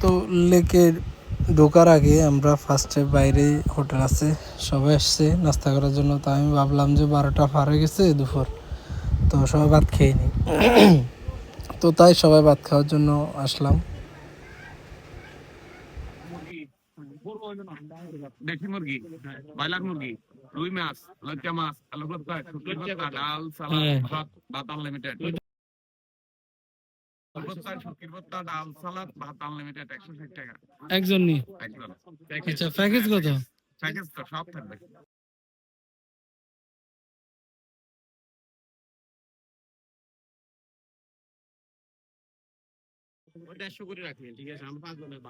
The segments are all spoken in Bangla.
তো লেকে ঢোকার আগে আমরা ফার্স্টে বাইরে হোটেল আছে, সবাই আসছে, নাস্তা করার জন্য। তো আমি ভাবলাম যে বারোটা পার হয়ে গেছে দুপুর, তো সবাই ভাত খেয়ে নি। তো তাই সবাই ভাত খাওয়ার জন্য আসলাম। মুরগি মুরগি। রুই মাছ লজ্জা মাছ আলু ভর্তা শুটকি ভর্তা ডাল সালাদ হ্যাঁ। ভাত ভাত আনলিমিটেড ভর্তা ডাল সালাদ ভাত আনলিমিটেড একশো ষাট টাকা। একজন নি? আচ্ছা প্যাকেজ কত? প্যাকেজ তো সব থাকবে।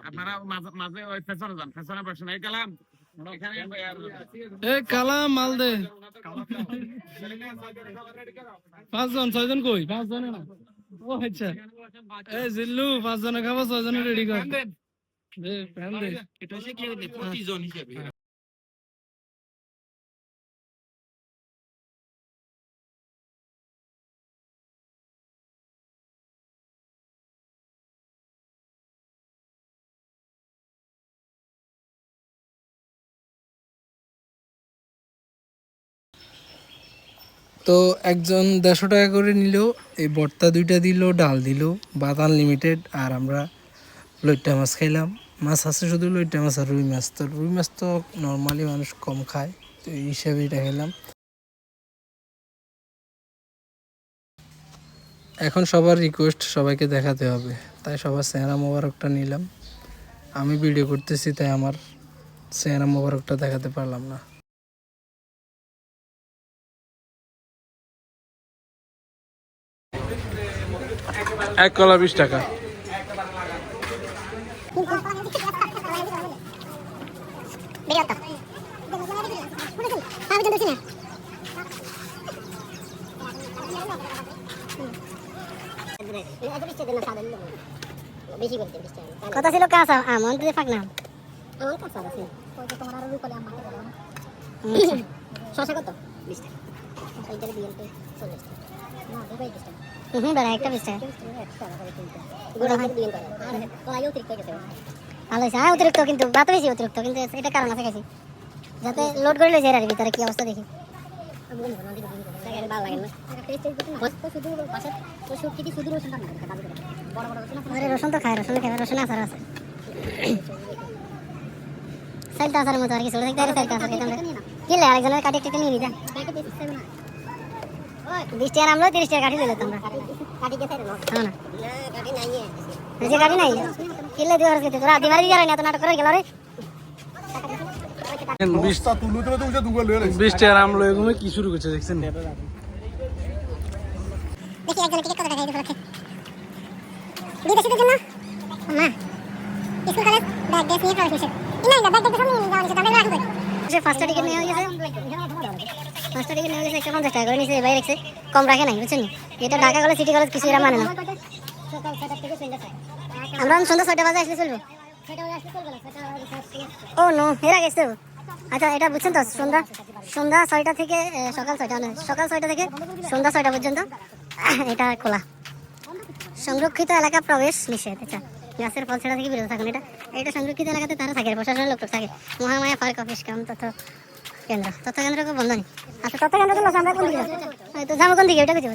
আপনারা মাঝে মাঝে ওই পেছনে যান পেছনে এই গেলাম এ কালা মাল দে। পাঁচজন ছয়জন কই? পাঁচজন না? ও আচ্ছা। এ জিল্লু পাঁচজনে খাব ছয়জনে রেডি কর। দে প্যান দে এটা হচ্ছে কি প্রতিজন হিসেবে। তো একজন দেড়শো টাকা করে নিল, এই ভর্তা দুইটা দিল, ডাল দিল ভাত আনলিমিটেড আর আমরা লইট্টা মাছ খাইলাম। মাছ আছে শুধু লইট্টা মাছ আর রুই মাছ। তো রুই মাছ তো নর্মালি মানুষ কম খায়, তো এই হিসাবে এটা খেলাম এখন সবার রিকোয়েস্ট সবাইকে দেখাতে হবে, তাই সবার চেহারা মোবারকটা নিলাম। আমি ভিডিও করতেছি, তাই আমার চেহারা মোবারকটা দেখাতে পারলাম না। এক কলা বিশ টাকা। বেরিয়ে আমি তো দেখছি না। কত? ছিল কাঁচা আম অন্ত দিয়ে ফাঁক না শশা কত হুম বেড়া একটা বিশ টাকা ভালো হয়েছে হ্যাঁ অতিরিক্ত কিন্তু ভাত বেশি অতিরিক্ত কিন্তু এটা কারণ আছে গেছি যাতে লোড করে লইছে এর ভিতরে কি অবস্থা দেখি রসুন তো খায় রসুন খাবে রসুন আচার আছে মতো আর কি ছোট থেকে আরেকজনের কাটি কেটে নিয়ে বিশ টাকা আমলো তিরিশ টাকা কাটি দিলে তোমরা হ্যাঁ গাড়ি নাই কিনলে দিয়ে খরচ করতে তোরা দিবারি দিয়ে না এত নাটক করে গেল রে বিশ বিশ টাকার আম কি শুরু করছে দেখছেন? দেখি একজনের টিকিট কত টাকা এই উপলক্ষে বিদেশিদের জন্য? মা স্কুল কলেজ ব্যাগ ড্রেস নিয়ে প্রবেশ নিষেধ না না ব্যাগ ড্রেস নিয়ে যাওয়া নিষেধ আমরা রাখব। ফার্স্ট টিকিট নিয়ে গেছে রেখেছে। কম রাখে এটা কিছু মানে ও, নো আচ্ছা এটা বুঝছেন তো, সন্ধ্যা সন্ধ্যা ছয়টা থেকে সকাল ছয়টা না সকাল ছয়টা থেকে সন্ধ্যা ছয়টা পর্যন্ত এটা খোলা। সংরক্ষিত এলাকা প্রবেশ নিষেধ আচ্ছা। গাছের ফল ছেড়া থেকে বিরত থাকুন, এটা। এটা সংরক্ষিত এলাকাতে তারা থাকে, প্রশাসনের লোক থাকে। মহামায়া পার্ক অফিস, কাম তথ্য কেন্দ্র। তথ্য কেন্দ্র বন্ধ নেই আচ্ছা তথ্য কেন্দ্র তো আমরা কোন দিকে তো যাব কোন দিকে ওটা কিছু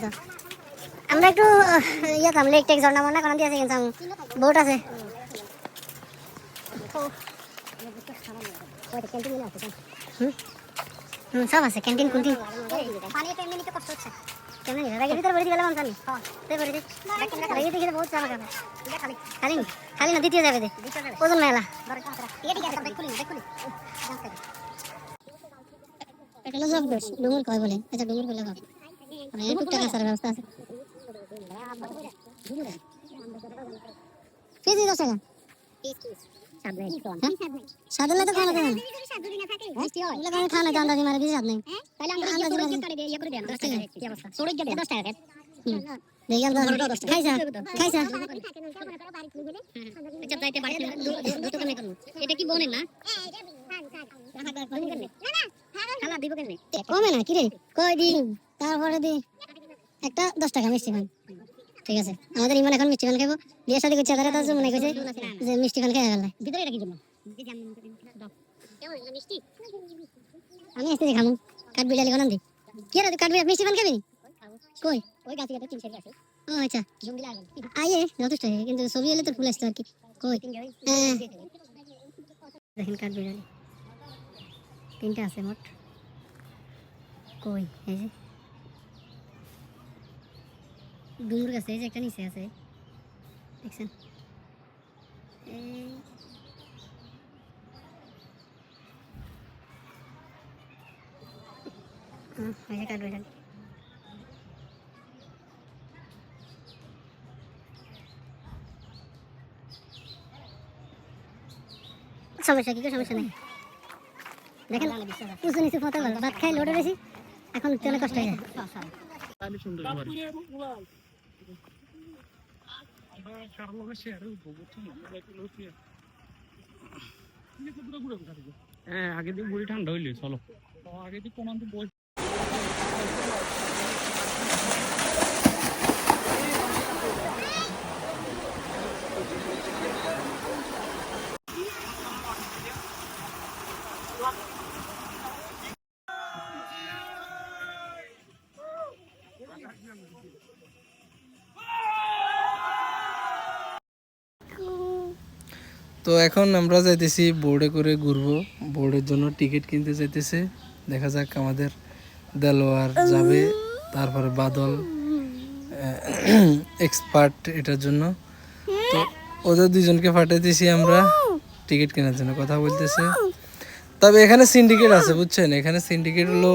আমরা একটু ইয়ে থাম লেক টেক ঝর্ণা মর্ণা কোন দিয়ে আছে কিন্তু বোট আছে। হুম? সব আছে ক্যান্টিন কুন্টিন। পানি তো নিতে কষ্ট হচ্ছে। কেমন রাগের ভিতরে ভরে দিলে জানি তাই ভরে দিই রাগের দিকে বহুত খালি। খালি নি? খালি না দ্বিতীয় যাবে দে। ওজন মেলা। এটা জব দোষ। ডুমুর কয় বলে? আচ্ছা ডুমুর বলে ভাব মানে টুকটাক আসার ব্যবস্থা আছে। কেজি দশ টাকা। স্বাদ হলে তো খাওয়া যাবে না। এগুলো খাওয়া না আন্দাজি মারে, বেশি স্বাদ নেই। আন্দাজি মারে। দশ টাকা হুম। দেখি আন্দাজ খাইছা খাইছা এটা কি বোনের না? কমে না কিরে? কয় দিন? তারপরে দি। একটা দশ টাকা মিষ্টি পান। ঠিক আছে। আমাদের ইমান এখন মিষ্টি পান খাব বিয়ে শাদী করছে তারা তার মনে করছে যে মিষ্টি পান খেয়ে গেল ভিতরে এটা কি জন্য আমি আসতেছি খামু। কাঠ বিড়ালি বানান দি। কি রে কাঠ বিড়ালি মিষ্টি পান খাবি? কই? ওই গাছে গাছে তিন আছে ও আচ্ছা। আইয়ে যথেষ্ট। কিন্তু ছবি এলে তো ফুল আসতো আর কি। কই? হ্যাঁ। দেখেন কাঠ বিড়ালি তিনটা আছে মোট কই এই যে ডুমুর গাছে এই যে একটা নিচে আছে দেখছেন এই হুম, এই যে কাঠবিড়ালি সমস্যা কি কোনো সমস্যা নেই দেখেন উঁচু নিচু ফটো ভাত খাই লোডে বেশি এখন তেলে কষ্ট হয়ে যায়। হ্যাঁ আগে দিন বুড়ি ঠান্ডা হইলি চলো। আগে দিন কমান তো এখন আমরা যাইতেছি বোর্ডে করে ঘুরবো। বোর্ডের জন্য টিকিট কিনতে যাইতেছে। দেখা যাক আমাদের দেলোয়ার যাবে, তারপরে বাদল এক্সপার্ট এটার জন্য। তো ওদের দুজনকে পাঠাইতেছি আমরা টিকিট কেনার জন্য। কথা বলতেছে। তবে এখানে সিন্ডিকেট আছে, বুঝছেন? এখানে সিন্ডিকেট হলো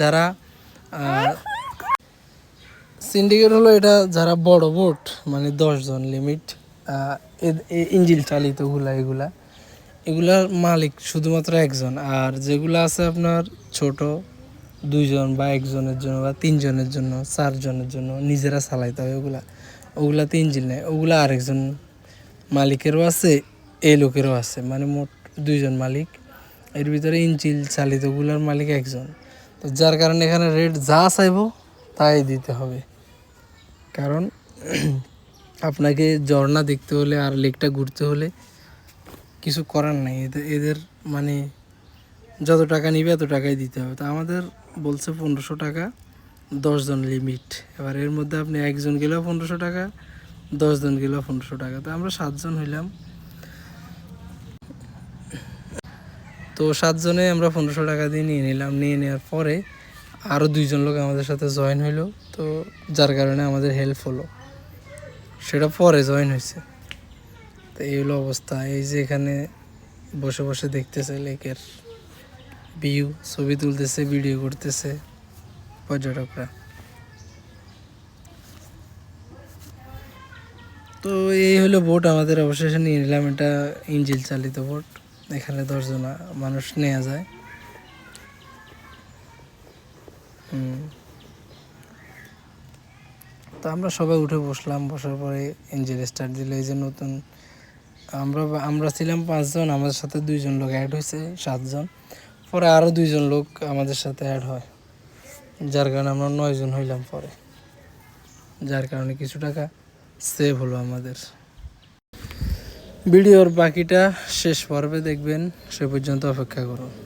যারা সিন্ডিকেট হলো এটা যারা বড় বোট মানে দশজন লিমিট ইঞ্জিল চালিতগুলা এগুলা। এগুলার মালিক শুধুমাত্র একজন, আর যেগুলো আছে আপনার ছোট, দুইজন বা একজনের জন্য বা তিনজনের জন্য, চারজনের জন্য, নিজেরা চালাইতে হয় ওগুলা। ওগুলাতে ইঞ্জিল নেই, ওগুলা আরেকজন মালিকেরও আছে এই লোকেরও আছে মানে মোট দুইজন মালিক। এর ভিতরে ইঞ্জিল চালিতগুলার মালিক একজন। তো যার কারণে এখানে রেট যা চাইব তাই দিতে হবে। কারণ আপনাকে ঝর্ণা দেখতে হলে আর লেকটা ঘুরতে হলে কিছু করার নাই। এদের মানে যত টাকা নিবে এত টাকাই দিতে হবে। তো আমাদের বলছে পনেরোশো টাকা দশজন লিমিট এবার এর মধ্যে আপনি একজন গেলেও পনেরোশো টাকা দশজন গেলেও পনেরোশো টাকা। তো আমরা সাতজন হইলাম। তো সাতজনে আমরা পনেরোশো টাকা দিয়ে নিয়ে নিলাম। নিয়ে নেওয়ার পরে আরও দুইজন লোক আমাদের সাথে জয়েন হইল। তো যার কারণে আমাদের হেল্প হলো। সেটা পরে জয়েন হয়েছে। তো এই হলো অবস্থা। এই যে এখানে বসে বসে দেখতেছে লেকের ভিউ ছবি তুলতেছে ভিডিও করতেছে পর্যটকরা। তো এই হলো বোট আমাদের অবশেষে নিয়ে নিলাম। এটা ইঞ্জিল চালিত বোট এখানে দশজন মানুষ নেওয়া যায়। তো আমরা সবাই উঠে বসলাম, বসার পরে ইঞ্জিন স্টার্ট দিল এই যে নতুন। আমরা আমরা ছিলাম পাঁচজন, আমাদের সাথে দুইজন লোক অ্যাড হয়েছে, সাতজন। পরে আরও দুইজন লোক আমাদের সাথে অ্যাড হয়। যার কারণে আমরা নয়জন হইলাম পরে। যার কারণে কিছু টাকা সেভ হলো আমাদের। ভিডিওর বাকিটা শেষ পর্বে দেখবেন সে পর্যন্ত অপেক্ষা করুন।